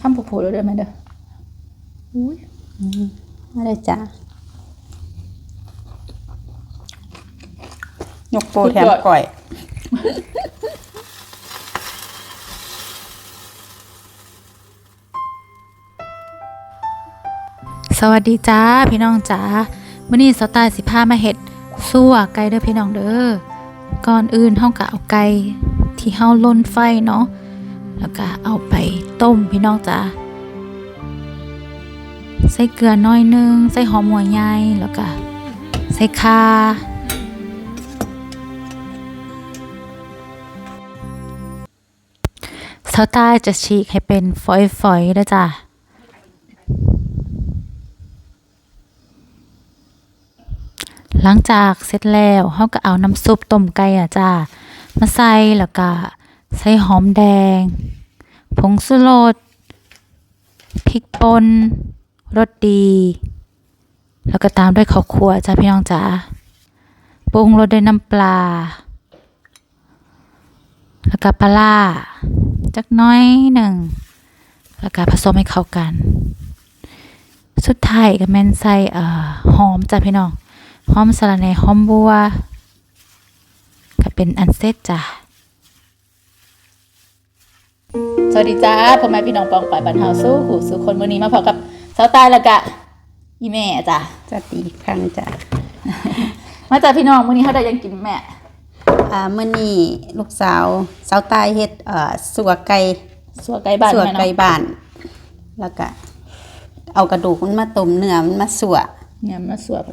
ทำผูๆแล้วเด้อแม่เด้ออุ้ยมาเลยจ้ะยกโปรแถมก่อยสวัสดีจ้าพี่น้องจ้ามื้อนี้สไตล์สิพามาเฮ็ดซั่วไก่เด้อพี่น้องเด้อก่อนอื่นเฮาก็เอาไก่ที่เฮาลนไฟเนาะแล้วก็เอาไป ต้มพี่น้องจ้าใส่เกลือน้อยนึง ใส่หอมหัวใหญ่แล้วก็ใส่ข่าสไตล์จะฉีกให้เป็นฝอยๆเด้จ้าหลังจากเสร็จแล้วเฮาก็เอาน้ำซุปต้มไก่อะจ้ามาใส่แล้วก็ใส่หอมแดง ผงสุรสพริกป่นรสดี แล้วก็ตามด้วยข้าวคั่วจ้าพี่น้องจ้าปรุงรสด้วยน้ำปลา แล้วก็ปลาร้าจักน้อยหนึ่งแล้วก็ผสมให้เข้ากัน สุดท้ายก็แม่นใส่หอมจ้าพี่น้องหอมสะระแหน่หอมบัว ก็เป็นอันเสร็จจ้ะ สวัสดีจ้าพ่อแม่พี่น้องปองป่ายบันเฮาสู้หูสู่คนมื้อนี้มาพบกับสาวตายแล้วก็อีแม่จ้ะจะตีครั้งจ้ะมาจ้าพี่น้องมื้อนี้เฮาได้หยังกินแม่อ่าเมื่อนี้ลูกสาวสาวตายเฮ็ดเอ่อสัวไก่สัวไก่บ้านสัวแม่ไก่เนาะบ้าน แล้วก็เอากระดูกมันมาต้มเนื้อมันมาสัวเนี่ยมาสัวไป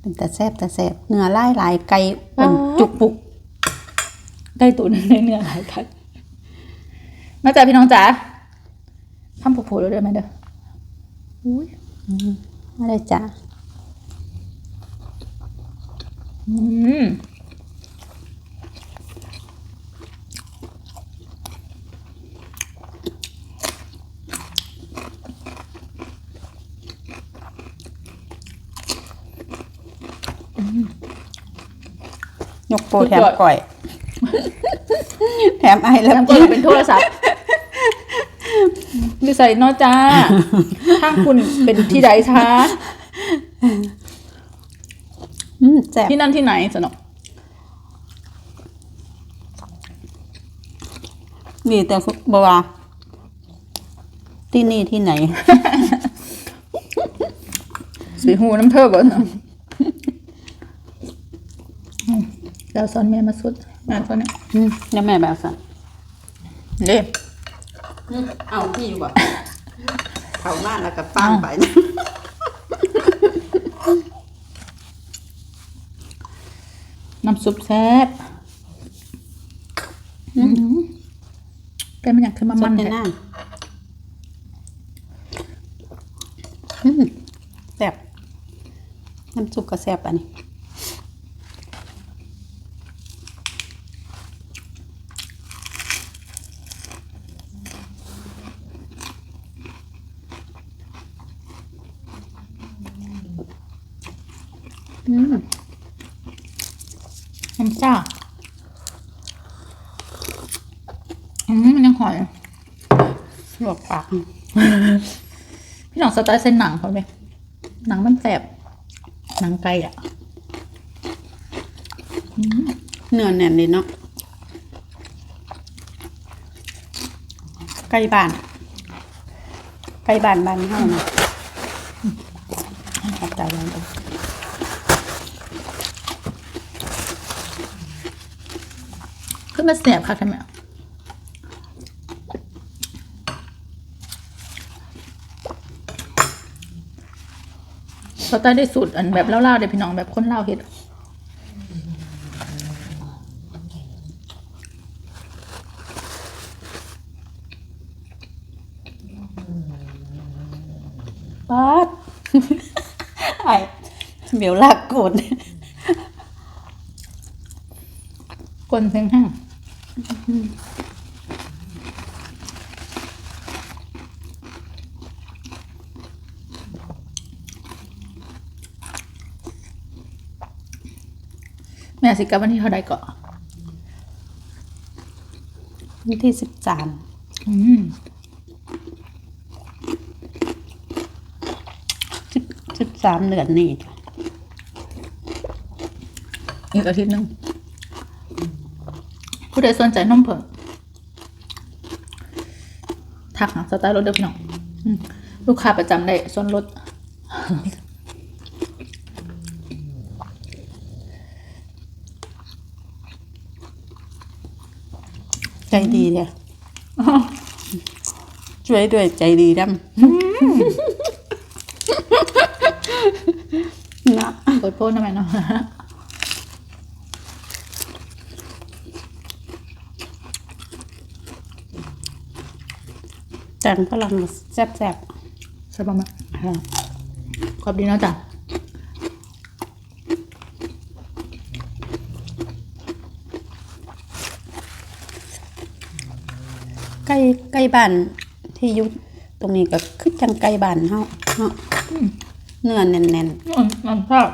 เป็นตาแซ่บตาแซ่บเนื้อหลายหลายๆไก่อุ่นจุกปุก ได้ตุ๋นในเนื้อหลายคัน มาจ้าพี่น้องจ๋าทำผูๆแล้วเด้อแม่เด้ออุ้ยมาเลยจ้ะอืมยกโปรแถมก่อย แถมไอแล้วแล้วก็เป็นโทรศัพท์ นิสัยเนอจ้า ถ้างคุณเป็นที่ใดช้าอืมแซ่บที่นั่นที่ไหนสนอกมีแต่บัวาที่นี่ที่ไหน สีหูน้ำเธอบ่เนาะอืมแล้วสอนแม่มาสุดงานตอนนี้อืมแล้วแม่แบบสั่นเด้ เอาพี่อยู่บ่เขามากแล้วก็ปั้งไปน้ำซุปแซ่บอืมเป็นมันอยากขึ้นมาสมัดนในแท้น้ำอืมแซ่บน้ำซุปก็แซ่บอันนี้ อืม น้ำซ่าอืมมันยังหอยลวกปาก พี่น้องสไตล์เส้นหนังเขาเลยหนังมันแสบหนังไก่อะเนื้อแน่นเลยเนาะไก่บ้าน ไก่บ้านบ้านเฮานะขอบใจเลย ขึ้นมาแสบค่ะท่านแม่สไตล์ได้สูตรอันแบบเล่าๆเดี๋ยวพี่น้องแบบคนเล่าวเฮ็ดป๊าดไอ้เบียวลากโกดกลนเพียงห้าง แม่สิกับวันที่เท่าใดเกาะวันที่สิบสามสิบสิบสามเดือนนี่อีกอาทิตย์นึง ใดสนใจนมเผิงทักหาสไตล์รถเด้อพี่น้องอืมลูกค้าประจำได้ส่วนลดใจดีเลยช่วยด้วยใจดีดำนะโพดโพดทำไมเนาะ จังพลังแซ่บใช่ป่ะมั้ยๆค่ะขอบดีเนาะจ้ะใกล้ใกล้บ้านที่อยุตรงนี้ก็คือจังใกล้บ้านเฮาเนาะเนื้อแน่นอืมมันชอบ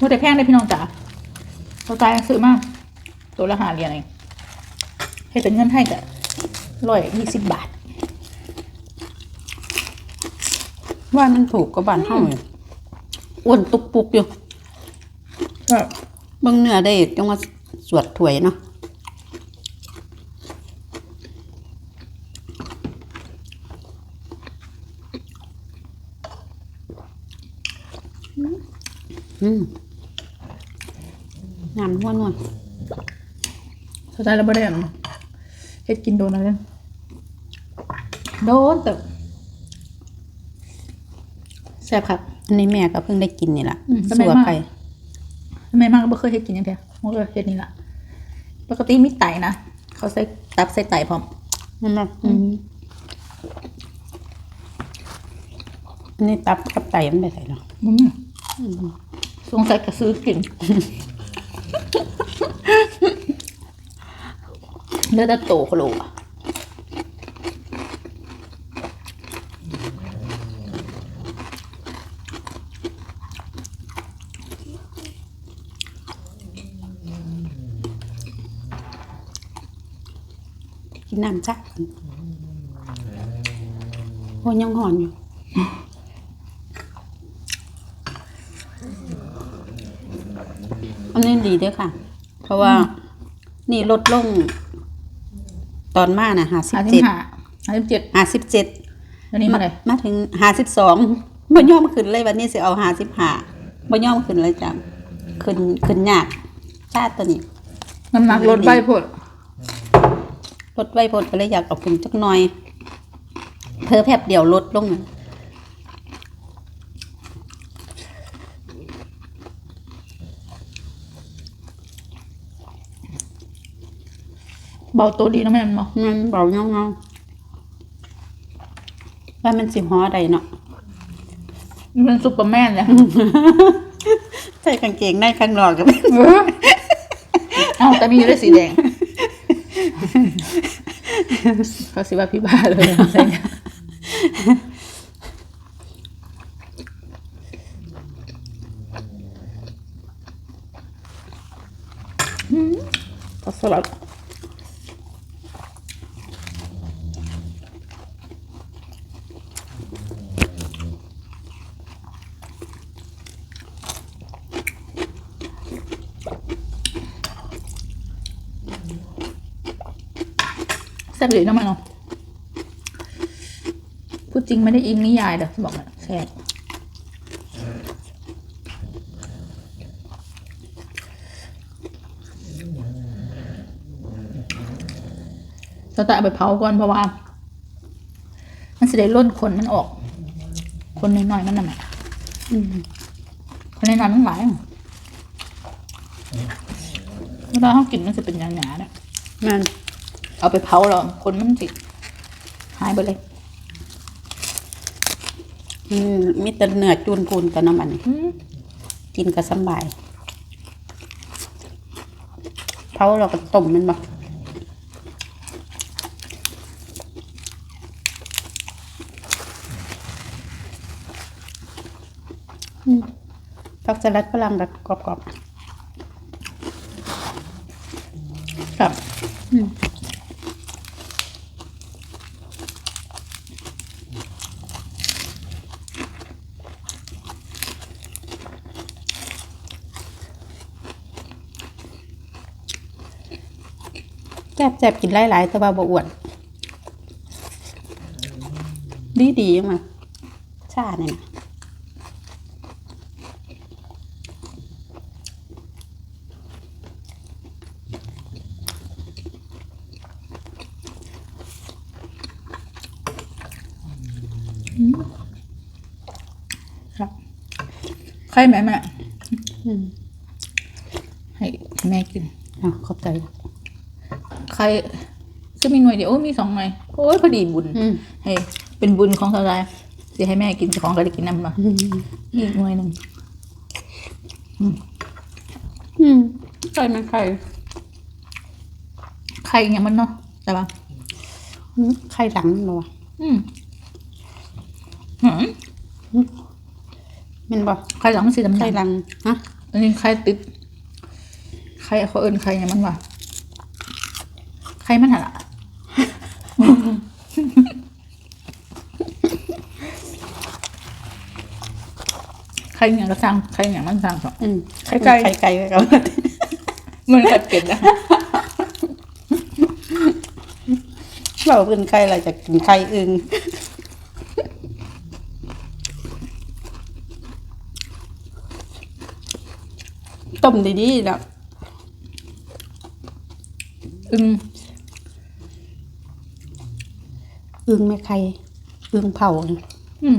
ว่าแต่แพงได้พี่น้องจ๋า เราจ่ายซื้อมากตัวละหาเหรียญเองให้เป็นเงินให้กับร้อยยี่สิบบาทๆว่ามันถูกกว่าบ้านเฮาอยู่อ้วนตุกปุกอยู่ก็เบิ่งเนื้อได้จังว่าสวดถวยเนาะอืม งามนวลนวลสุดท้ายเราไม่ได้อันเฮ็ดกินโดนอะไรโดนแต่แซ่บครับอันนี้แม่ก็เพิ่งได้กินนี่แหละอืมสัทำไมวมาก ไก่ทำไมมากก็ไม่เคยเฮ็ดกินอย่างเดียวมันก็เฮ็ดนี่แหละปกติมีไตนะเขาใส่ตับใส่ไตพร้อม นั่นแหละอืม อันนี้ตับกับไตมันไปใส่เนาะอืมสงสัยจะซื้อกิน เลือดโตโคโลอะกินน้ำจ้ะโอ้ยังหอนอยู่อันนี้ดีด้วยค่ะ เพราะว่า นี่ลดลง ตอนมาน่ะห้าสิบหาที่เจ็ดหาหาที่เจ็ดห้าสิบเจ็ดเดี๋ยวนี้มาเลยมาถึงห้าสิบสองบ่ย่อมขึ้นเลยวันนี้สิเอาห้าสิบห้าบ่ย่อมขึ้นเลยจ้ะขึ้นขึ้นยากชาติตัวนี้น้ำหนักลดใบพดลดไว้พดก็เลยอยากเอาขึ้นจักหน่อย เพิ่แพบเดียวลดลง เบาตัวดีนะแม่นบ่มันเบาเงาเงาว่ามันสิฮอใดเนาะ มันเป็นซุปเปอร์แมนเลยใส่กางเกงในข้างนอกก็เอ้าแต่มีอยู่ด้วยสีแดงเขาสิว่าพี่บ้าเลยใส่เนี่ยอืมผักสลัด แซ่บเลยนะมันเนาะพูดจริงไม่ได้อิงนิยายเด้อบอกเลยแซ่บเราจะเอาไปเผาก่อนเพราะว่า มันจะได้ล่นขนมันออก คนน้อยๆมันน่ะแหละคนน้อยๆมันหลายอเวลาเขากินมันจะเป็นหยาๆเนี่ยมัน เอาไปเผาแล้วคนมันติดหายไปเลยมันมีแต่เนื้อจูนพูนกับน้ำมันนี่อืมกินก็สำบายเผาเราก็ต้มมันบ่อืมผักสลัดฝรั่งแบบกรอบๆครับ บแซ่บกินหลายๆแต่ว่าบ่อ้วนดีดีๆมาชาเนี่ยนะครับใครแม่แม่อืมให้แม่กินอะขอบใจ ใครก็มีหน่วยเดียวโอ้ยมีสองหน่วยโอ้ยพอดีบุญอืม ให้เป็นบุญของเราได้สิให้แม่กินเจ้าของก็ได้กินน้ำมาอืมอีกหน่วยหนึ่งอืมไข่มันไข่ไข่อย่างมันเนาะแต่ว่าอืมไข่หลังเหรอวะอืมหืมแมันบ่ไข่หลังมันสีดำไข่หลังฮะ ๆอันนี้ไข่ติดไข่เขาเอิ้นไข่อย่างมันว่ะ ไข่มันหันละไข่อย่างก็สร้างไข่อย่างมันสร้างสองอืมไข่ไก่ไข่ไก่ไว้ก่อนมันกัดเก็ดนะเราเป็นไข่อะไรจะกินไข่อึงต้มดีๆแล้วอึง อึงไม่ไข่อึงเผาน่ะอืม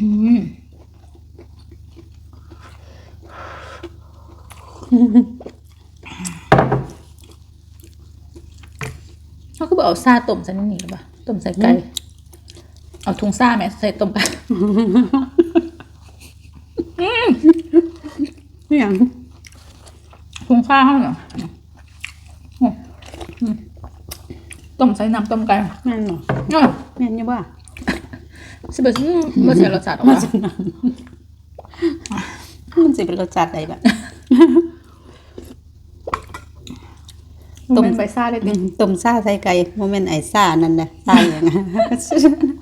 อืมเขาก็บอกเอาซาต้มใส่นี่หรือเปล่าต้มใส่ไก่ เอาถุงซ่าไหมใส่ต้มไก่ นี่ยังถุงซ่าเขาเหรออืมอืมต้มใส่น้ำต้มไก่แม่นบ่เอ้ยแม่นอยู่บ่สิบเอ็ดอืมบ่เสียรสชาติออกมามันสิเป็นรสชาติใดล่ะต้มไปซ่าได้อืดิมต้มซ่าใส่ไก่โมเมนต์ไอ้ซ่านั่นนะซ่าอย่างนั้น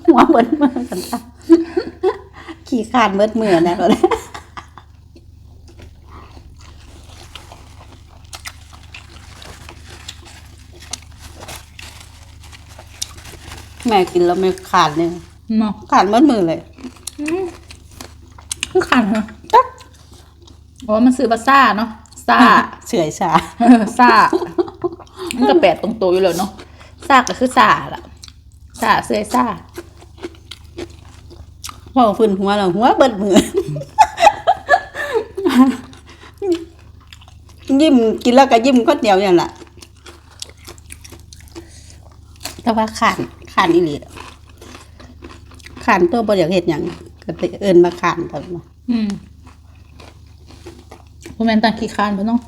หัวเบิดมือกันซ่าขี้ขาดเบิดมือนะเราเลย แม่กินแล้วไม่ขาดเลยเนาะขาดเบิดมือเลยคือขันเนาะจักอ๋อมันซื้อมาซ่าเนาะซ่าเฉอยชาเออซ่ามันก็แปดตรงตัวอยู่เลยเนาะซ่าก็คือซ่าล่ะซ่าเสื้อซ่าพ่อฟื้นหัวเราหัวเบิดมือยิ้มกินแล้วก็ยิ้มก็เดียวอย่างละแต่ว่าขาน ขานอีหลีขานตัวบริอยากเห็ดอย่างก็เลยเอินมาขานตอนนั้นอืมพวกแมนต่างขี้คร้านไปเนาะ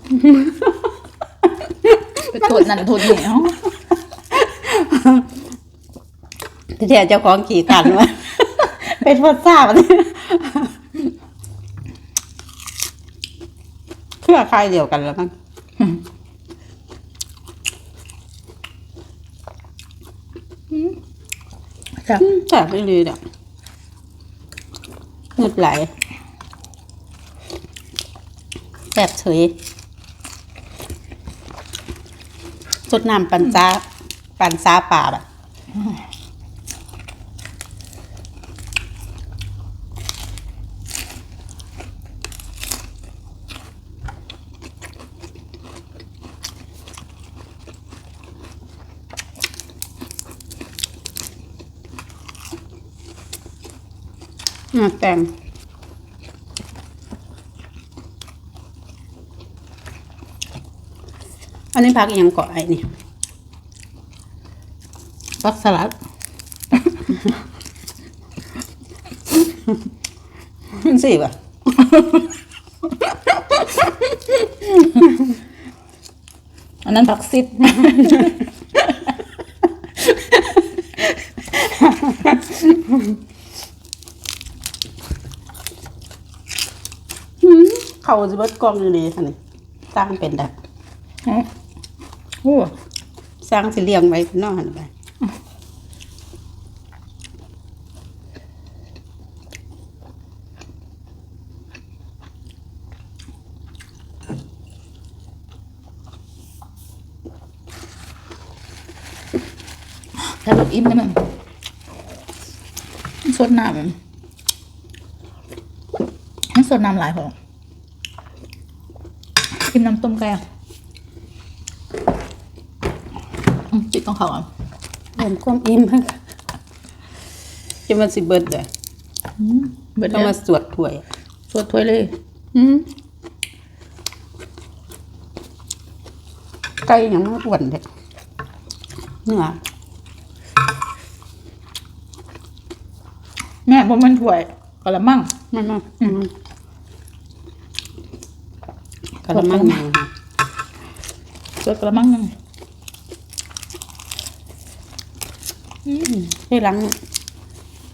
ไปโทษนั่นโทษนี่เนาะที่แท้เจ้าของขี่ขานมาเป็นพดทราบเลยเพื่อใครเดียวกันแล้วมั้ง จ้ะแต่ไปเลยอะมืดไหลแบบเฉยสดน้ำปันซาปันซาป่าแบบ แต่งอันนี้พักยังเกาะไอ้นี่ฟักสลัดมันสิบ่ะอันนั้นผักซิด เขาจะเบิดกล่องอยู่นี่ค่ะนี่สร้างเป็นดักโอ้สร้างสิเลี้ยงไว้นอกหันไปถ้าลบอิ่มนะมันสดน้ำมันสดน้ำหลายพอ กินน้ำต้มไก่อะอืมจิตต้องเขาอะเริ่มความอิ่มจะมันสิเบิดเลยเบิดต้องแล้มาวสวดถ้วย สวดถ้วยเลยอืมไก่ยังมันอ้วนเลยเนื้อแม่บ่มันถ้วยกะละมังมันมันอืม กระมังยังสวดกะละมังยังที่หลัง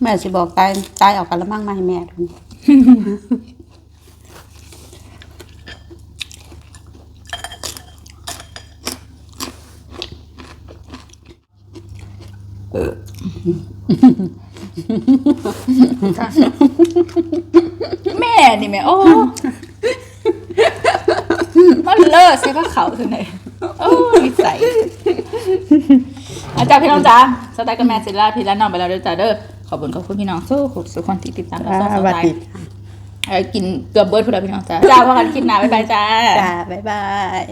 แม่สิบอกตายตายเอากระมังมาให้แม่ดูแม่นี่แม่โอ้ เลิศใช่ปะเขาถึงไหนโอ้นิสัยอาจารย์พี่น้องจ้าสไตล์กับแม่ศิลาพี่และน้องไปแล้วเด้อจ้าเด้อขอบคุณขอบคุณพี่น้องสู้ขุดสุขคนที่ติดตามเราสสองสวัสไตดีล์เอ้ยกินเกือบเบิร์ดพูดแล้วพี่น้องจ้าจ้าพอกันคลิปหน้าบ๊ายบายจ้าจ้าบ๊ายบาย